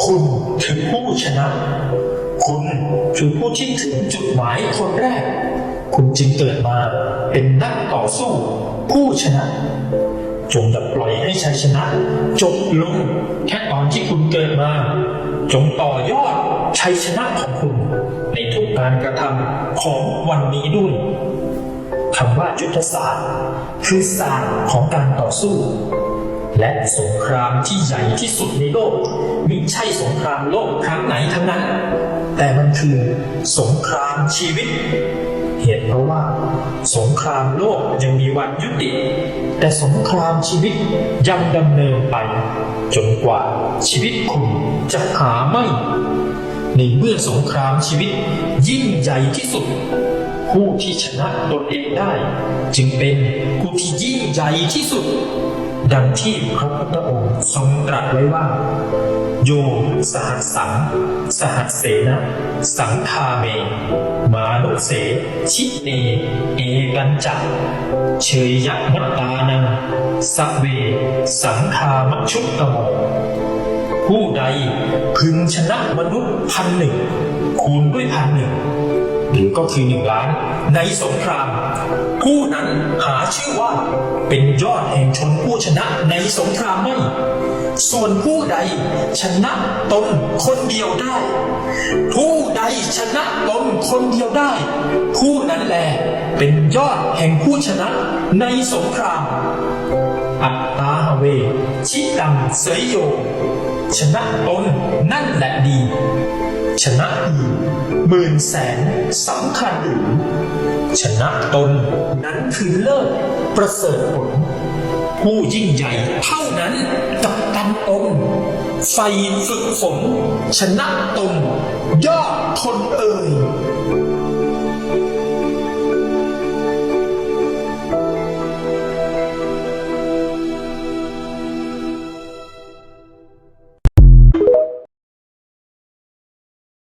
คุณคือผู้ชนะ คุณคือผู้ที่ถึงจุดหมายคนแรก คุณจึงเกิดมาเป็นนักต่อสู้ ผู้ชนะ จงอย่าปล่อยให้ชัยชนะจบลงแค่ตอนที่คุณเกิดมา จงต่อยอดชัยชนะของคุณ ในทุกการกระทำของวันนี้ด้วยคำว่ายุทธศาสตร์ คือศาสตร์ของการต่อสู้ และสงครามที่ใหญ่ที่สุดในโลกมิใช่สงครามโลกครั้งไหนทั้งนั้น แต่มันคือสงครามชีวิต เหตุเพราะว่า สงครามโลกยังมีวันยุติ แต่สงครามชีวิตยังดำเนินไป จนกว่าชีวิตคุณจะหาไม่ในเมื่อสงครามชีวิตยิ่งใหญ่ที่สุด ผู้ที่ชนะตนเองได้ จึงเป็นผู้ที่ยิ่งใหญ่ที่สุด ดังที่พระพุทธองค์ทรงตรัสไว้ว่า โยสหัสสัง สหัสเสนะสังคาเม มานุเส ชิเน เอกันจักเชยยมัตตานังสเว สังคามชุตตโมผู้ใดพึงชนะมนุษย์พันหนึ่งคูณด้วยพันหนึ่ง หรือก็คือหนึ่งล้าน ในสงคราม ผู้นั้นหาชื่อว่าเป็นยอดแห่งชนผู้ชนะในสงครามไม่ส่วนผู้ใดชนะตนคนเดียวได้ ผู้ใดชนะตนคนเดียวได้ ผู้นั้นแหละเป็นยอดแห่งผู้ชนะในสงคราม อัตตาเว ชิตังเสยโย ชนะตนนั่นแหละดี ชนะอื่นหมื่นแสนสำคัญหรือชนะตนนั้นคือเลิศประเสริฐผลผู้ยิ่งใหญ่เท่านั้นกับตันตนไฟฝึกฝนชนะตนยอดทนเอ่ย